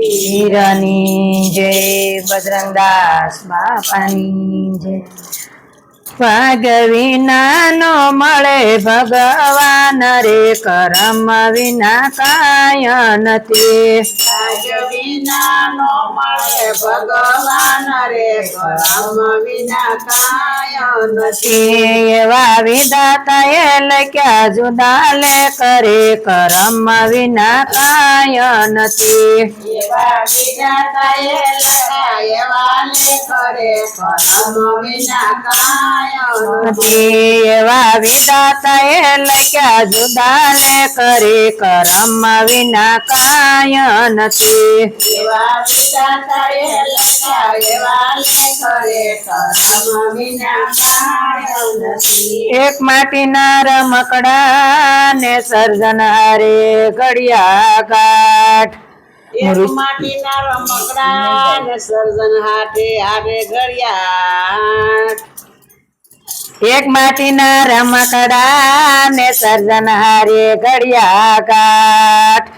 હીરાની જય બજરંગદાસ બાપાની જય. ભાગ વિના નો મળે ભગવાન રે કરમ વિના કાય નથી. ભાગ્ય વિના મળે ભગવાન રે કરમ વિના કાય નથી. એવા વિધાતા એ લખ્યા જુદા લે કરે કરમ વિના કાય નથી. એવા વિધાતા એ લખ્યા એવા લે કરે કરમ વિના કાય એવા વિધાતા એ લખ્યા જુદા ને કરે કરમ વિના કાય નથી. એવા એ એવા કરે કરમ વિના કાય નથી. એક માટીના રમકડા ને સર્જન હારે ઘડિયા ઘાટ માટીના રમકડા ને સર્જન હાથે આવે ઘડિયાળ એક માટીના રમકડા ને સર્જન હારે ઘડિયા કાઠ.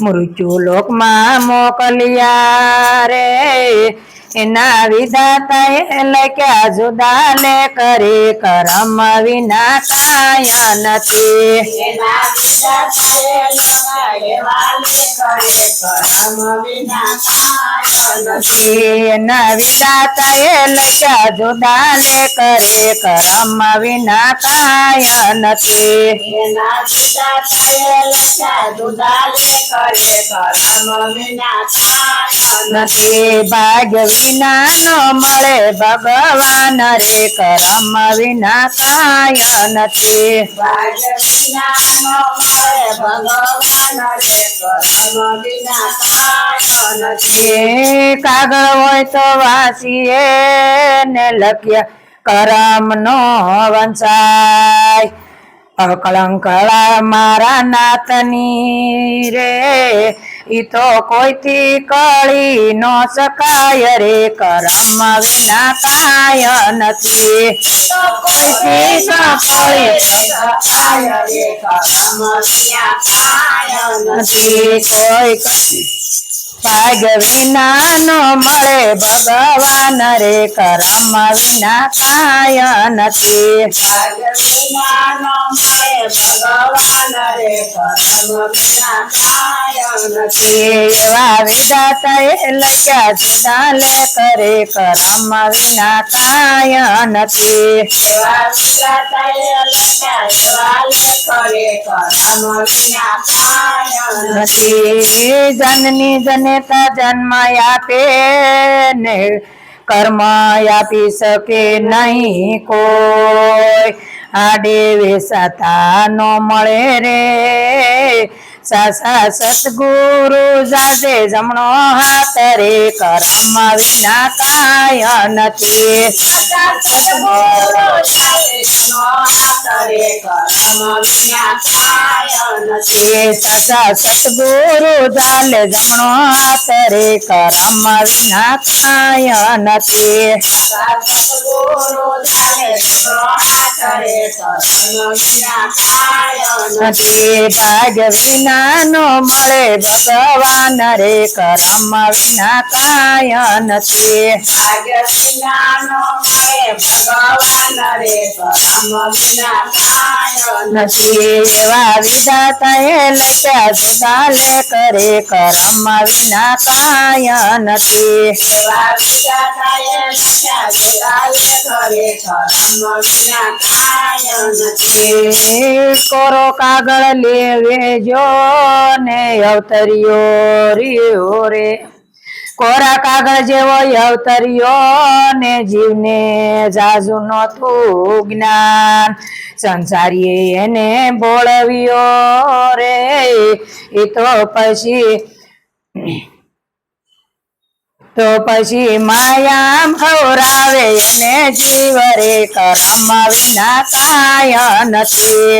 મૃત્યુ લોકમાં મોકલ્યા રે. એના વિધાતા એટલે કે જુદા લે કરે કરમ વિના કાયા નથી. એના વિધાતા એટલે કે લે કરે કરમ વિના કાયા નથી. નથી. ભાગ્ય વિના નો મળે ભગવાન રે કરમ વિના કાય નથી. કાગળ હોય તો વાસીએ ને લખ્યા કરમ નો વંચાય. અકળંકળા મારા નાતની રે ઈ તો કોઈથી કળી નો શકાય રે કરમ વિના કાય નથી. કોઈથી સફળ શકાય રે કરમ વિના કાય નથી. કોઈ ભાગ વિના નો મળે ભગવાન રે કરમ વિના કાય નથી. એવા વિધાતા એ લખ્યા જુદા લે કરે કરમ વિના કાય નથી. એવા વિધાતા એ લખ્યા લે કરે જનની જનેતા જન્મ આપે ને કર્મ આપી શકે નહીં કોઈ. આડે વેસાતા નો મળે રે. સાસા સતગુરુ જાજે જમણો હાથ રે. કર્મ વિના કાય નથી. સદગુરુ સાથે જનો સતગુરુ દાલ જમણો હાથ રે કરમ વિના કાય નથી ભાગ વિના નો મળે ભગવાન રે કરમ વિના કાય નથી ભાગ વિના નો મળે ભગવાન રે કરમ વિના એવા વિધાતા એ લખ્યા જુદા લે કરે કરમ વિના કાય નથી. એવા વિધાતા એ લખ્યા જુદાલે કરે કરમ વિના કાય નથી. કોરો કાગળ લેવે જો ને અવતરિયો રિયો રે. કોરા કાગળ જેવો અવતરિયો ને જીવને જાજુ નતું જ્ઞાન. સંસારીએ એને બોળવ્યો રે. એ તો પછી તો પછી માયામ ખવરાવે એને જીવ રે કરમ વિના કાય નથી.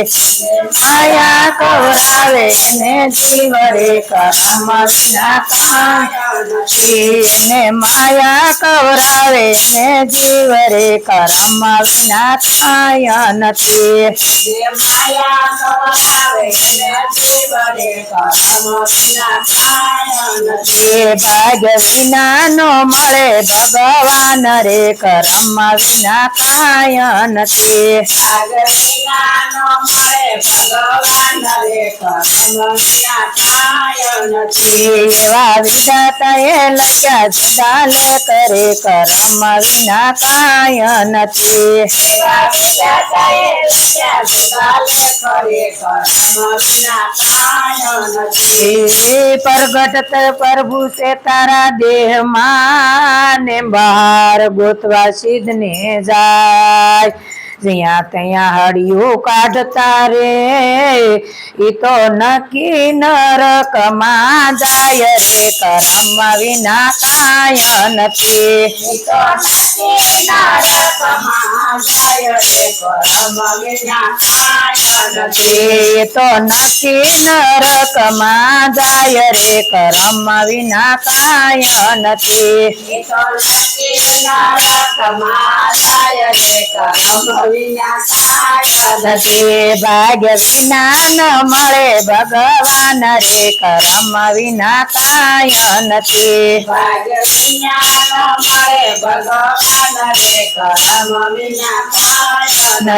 માયા ખવરાવે એને જીવ રે કરમ વિના કાય નથી. એને માયા ખવરાવે એને જીવ રે કરમ વિના કાય નથી. માયા ખવડાવે એને જીવને કરમ વિના કાય નથી. ભાગ વિના નો મળે ભગવાન રે કરમ વિના કાય નથી. વિના નો મળે ભગવાન રે કરમ વિના કાય નથી. એવા વિધાતા એ લખ્યા જુદાલે કરે કરમ વિના કાય નથી. એવા વિધાતાએ લખ્યા જુદાલે કરે કરમ વિના કાય નથી. પ્રગટ પ્રભુ છે તારા દેહમાં. ને બહાર ગોતવા સિદ્ધ ને જાય. જ્યાં ત્યાં હળિયું કાઢતા રે ઈ તો નક્કી નરકમાં જાય રે. કરમ વિના કાય નથી. તો નથી નરકમાં જાય રે. કરમ વિના કાય નથી. એ તો નક્કી નરકમાં જાય રે. કરમ વિના કાય નથી. તો નથી નરકમાં જાય રે. કરમ ભાગ્ય વિના ન મળે ભગવાન રે કરમ વિના કાય નથી ભાગ્ય વિના ન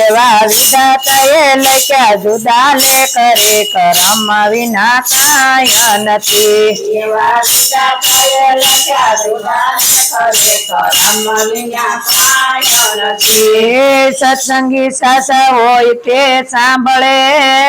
એવા વિધાતા એ લખ્યા જુદા લે કરે કરમ વિના કાય નથી એવા વિધાતાએ લખ્યા જુદા કરે કરમ વિના કાય નથી. એ સત્સંગી સાસા હોય તે સાંભળે.